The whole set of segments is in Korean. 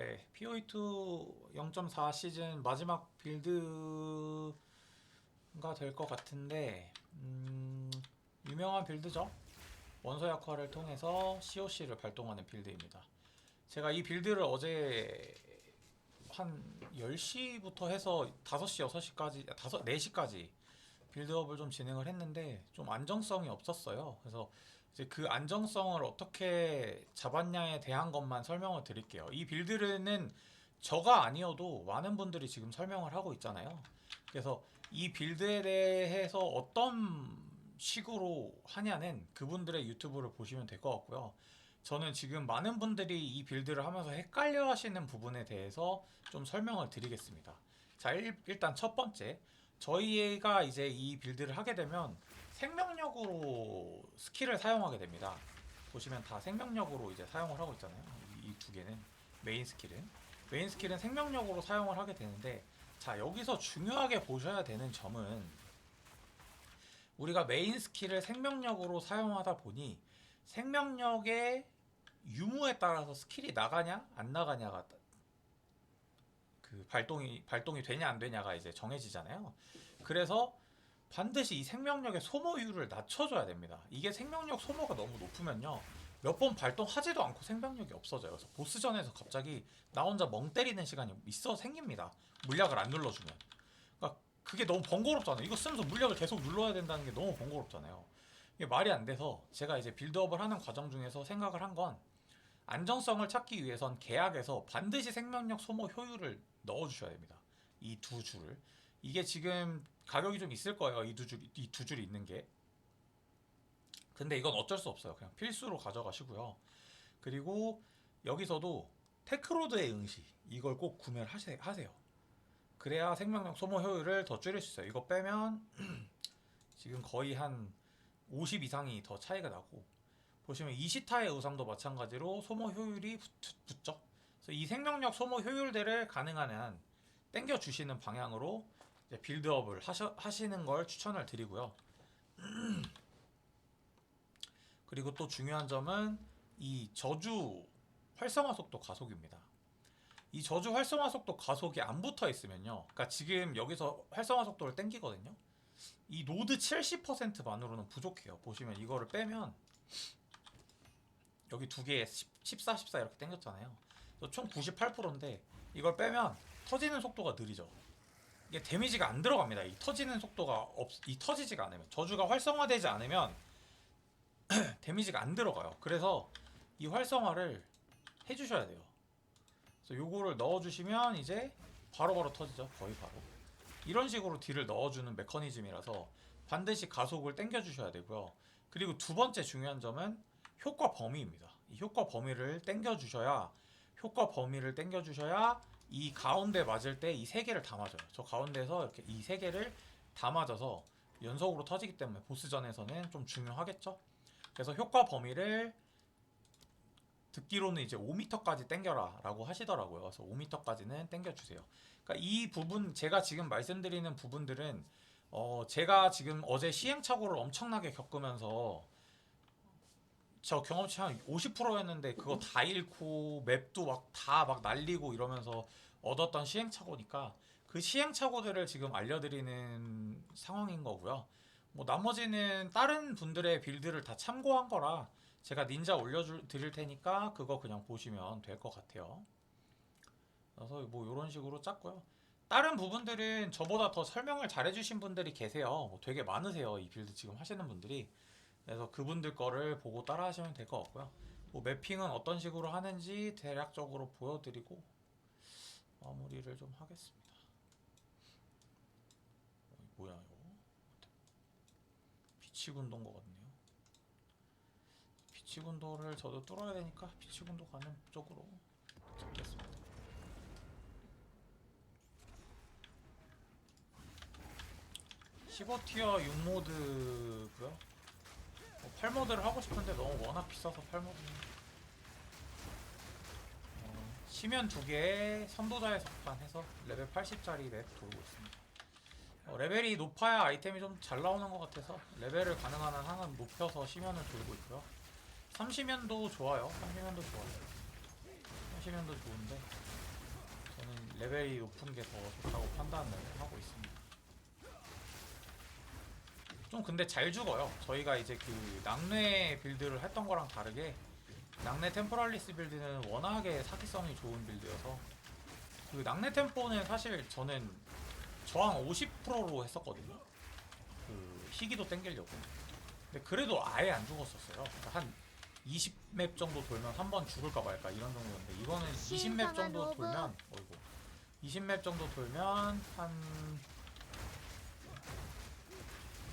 네, POE2 0.4 시즌 마지막 빌드가 될 것 같은데 음, 유명한 빌드죠. 원소 약화를 통해서 COC를 발동하는 빌드입니다. 제가 이 빌드를 어제 한 10시부터 해서 5시, 6시까지, 5, 4시까지 빌드업을 좀 진행을 했는데 좀 안정성이 없었어요. 그래서 이제 그 안정성을 어떻게 잡았냐에 대한 것만 설명을 드릴게요. 이 빌드는 저가 아니어도 많은 분들이 지금 설명을 하고 있잖아요. 그래서 이 빌드에 대해서 어떤 식으로 하냐는 그분들의 유튜브를 보시면 될 것 같고요. 저는 지금 많은 분들이 이 빌드를 하면서 헷갈려 하시는 부분에 대해서 좀 설명을 드리겠습니다. 자, 일, 일단 첫 번째. 저희가 이제 이 빌드를 하게 되면 생명력으로 스킬을 사용하게 됩니다. 보시면 다 생명력으로 이제 사용을 하고 있잖아요. 이 두 개는 메인 스킬은 메인 스킬은 생명력으로 사용을 하게 되는데 자 여기서 중요하게 보셔야 되는 점은 우리가 메인 스킬을 생명력으로 사용하다 보니 생명력의 유무에 따라서 스킬이 나가냐 안 나가냐가 그 발동이 발동이 되냐 안 되냐가 이제 정해지잖아요. 그래서 반드시 이 생명력의 소모율을 낮춰줘야 됩니다. 이게 생명력 소모가 너무 높으면요. 몇 번 발동하지도 않고 생명력이 없어져요. 그래서 보스전에서 갑자기 나 혼자 멍 때리는 시간이 있어 생깁니다. 물약을 안 눌러주면. 그러니까 그게 너무 번거롭잖아요. 이거 쓰면서 물약을 계속 눌러야 된다는 게 너무 번거롭잖아요. 이게 말이 안 돼서 제가 이제 빌드업을 하는 과정 중에서 생각을 한 건 안정성을 찾기 위해선 계약에서 반드시 생명력 소모 효율을 넣어주셔야 됩니다. 이 두 줄을. 이게 지금 가격이 좀 있을 거예요. 이 두 줄, 이 두 줄이 있는 게. 근데 이건 어쩔 수 없어요. 그냥 필수로 가져가시고요. 그리고 여기서도 테크로드의 응시 이걸 꼭 구매를 하세, 하세요. 그래야 생명력 소모 효율을 더 줄일 수 있어요. 이거 빼면 지금 거의 한 50 이상이 더 차이가 나고 보시면 이시타의 의상도 마찬가지로 소모 효율이 붙, 붙죠. 그래서 이 생명력 소모 효율들을 가능한 한 땡겨 주시는 방향으로 이제 빌드업을 하셔, 하시는 걸 추천을 드리고요. 그리고 또 중요한 점은 이 저주 활성화 속도 가속입니다. 이 저주 활성화 속도 가속이 안 붙어 있으면요. 그러니까 지금 여기서 활성화 속도를 땡기거든요. 이 노드 70%만으로는 부족해요. 보시면 이거를 빼면 여기 두 개에 10, 14, 14 이렇게 땡겼잖아요. 총 98%인데 이걸 빼면 터지는 속도가 느리죠. 이게 데미지가 안 들어갑니다. 이 터지는 속도가 없, 이 터지지가 않으면 저주가 활성화되지 않으면 데미지가 안 들어가요. 그래서 이 활성화를 해주셔야 돼요. 그래서 요거를 넣어주시면 이제 바로바로 터지죠. 거의 바로. 이런 식으로 딜을 넣어주는 메커니즘이라서 반드시 가속을 당겨주셔야 되고요. 그리고 두 번째 중요한 점은 효과 범위입니다. 이 효과 범위를 당겨주셔야 효과 범위를 당겨주셔야 이 가운데 맞을 때 이 세 개를 다 맞아요. 저 가운데서 이렇게 이 세 개를 다 맞아서 연속으로 터지기 때문에 보스전에서는 좀 중요하겠죠. 그래서 효과 범위를 듣기로는 이제 5m까지 땡겨라 라고 하시더라고요. 그래서 5m까지는 땡겨주세요. 그러니까 이 부분 제가 지금 말씀드리는 부분들은 어 제가 지금 어제 시행착오를 엄청나게 겪으면서 저 경험치 한 50%였는데 그거 다 잃고 맵도 막 다 막 날리고 이러면서 얻었던 시행착오니까 그 시행착오들을 지금 알려드리는 상황인 거고요. 뭐 나머지는 다른 분들의 빌드를 다 참고한 거라 제가 닌자 올려드릴 테니까 그거 그냥 보시면 될 것 같아요. 그래서 뭐 이런 식으로 짰고요. 다른 부분들은 저보다 더 설명을 잘해주신 분들이 계세요. 뭐 되게 많으세요. 이 빌드 지금 하시는 분들이. 그래서 그분들 거를 보고 따라 하시면 될 것 같고요. 뭐 매핑은 어떤 식으로 하는지 대략적으로 보여드리고 마무리를 좀 하겠습니다. 어, 뭐야 이거? 비치군도인 것 같네요. 비치군도를 저도 뚫어야 되니까 비치군도 가는 쪽으로 잡겠습니다. (15티어) 6모드고요 뭐 8모드를 하고 싶은데 너무 워낙 비싸서 8모드는 어, 시면 두 개에 선도자의 석판 해서 레벨 80짜리 맵 돌고 있습니다. 어, 레벨이 높아야 아이템이 좀 잘 나오는 것 같아서 레벨을 가능한 한 하나 높여서 시면을 돌고 있고요. 30면도 좋아요. 30면도 좋아요. 하시면 더 좋은데 저는 레벨이 높은 게 더 좋다고 판단을 하고 있습니다. 좀 근데 잘 죽어요. 저희가 이제 그 낙뢰 빌드를 했던 거랑 다르게 낙뢰 템포랄리스 빌드는 워낙에 사기성이 좋은 빌드여서 그 낙뢰 템포는 사실 저는 저항 50%로 했었거든요. 그 희귀도 땡기려고. 근데 그래도 아예 안 죽었었어요. 그러니까 한 20맵 정도 돌면 한 번 죽을까 말까 이런 정도인데 이거는 20맵 정도 돌면 어이구 20맵 정도 돌면 한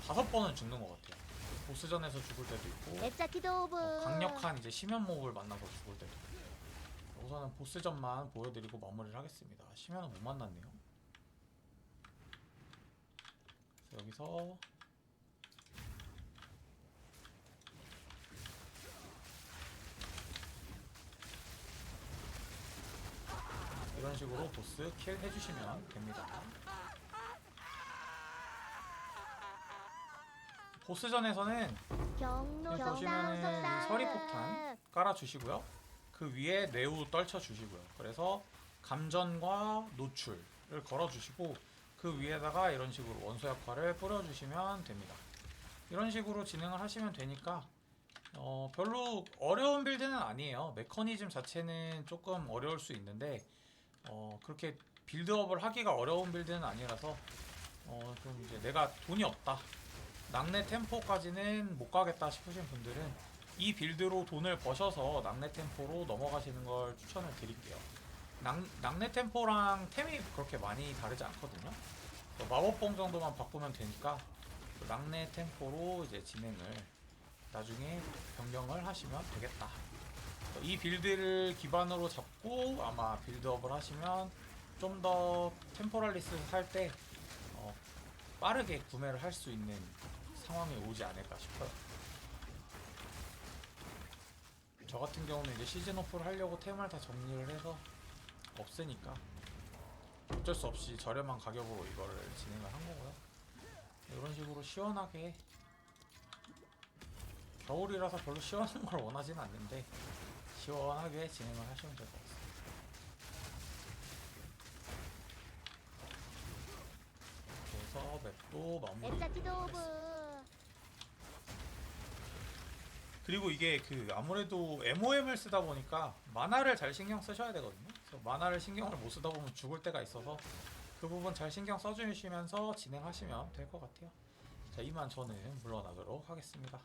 다섯 번은 죽는 것 같아요. 보스전에서 죽을 때도 있고 어, 강력한 이제 심연 몹을 만나서 죽을 때도 있고 우선은 보스전만 보여드리고 마무리를 하겠습니다. 심연은 못 만났네요. 그래서 여기서 이런 식으로 보스 킬 해주시면 됩니다. 보스전에서는 경로 보시면은 이 서리폭탄 깔아주시고요. 그 위에 내우 떨쳐주시고요. 그래서 감전과 노출을 걸어주시고 그 위에다가 이런 식으로 원소 역할을 뿌려주시면 됩니다. 이런 식으로 진행을 하시면 되니까 어, 별로 어려운 빌드는 아니에요. 메커니즘 자체는 조금 어려울 수 있는데 어, 그렇게 빌드업을 하기가 어려운 빌드는 아니라서 어, 좀 이제 내가 돈이 없다. 낙내 템포까지는 못 가겠다 싶으신 분들은 이 빌드로 돈을 버셔서 낙내 템포로 넘어가시는 걸 추천을 드릴게요. 낙, 낙내 템포랑 템이 그렇게 많이 다르지 않거든요. 그 마법봉 정도만 바꾸면 되니까 그 낙내 템포로 이제 진행을 나중에 변경을 하시면 되겠다. 이 빌드를 기반으로 잡고 아마 빌드업을 하시면 좀 더 템포랄리스 살때 어, 빠르게 구매를 할 수 있는 상황이 오지 않을까 싶어요. 저 같은 경우는 이제 시즌 오프를 하려고 템을 다 정리를 해서 없으니까 어쩔 수 없이 저렴한 가격으로 이거를 진행을 한 거고요. 이런 식으로 시원하게 겨울이라서 별로 시원한 걸 원하진 않는데 시원하게 진행을 하시면 될 것 같습니다. 그래서 맵도 마무리. 에짜키도 오브 그리고 이게 그 아무래도 MOM을 쓰다 보니까 만화를 잘 신경 쓰셔야 되거든요. 그래서 만화를 신경을 못 쓰다 보면 죽을 때가 있어서 그 부분 잘 신경 써주시면서 진행하시면 될 것 같아요. 자, 이만 저는 물러나도록 하겠습니다.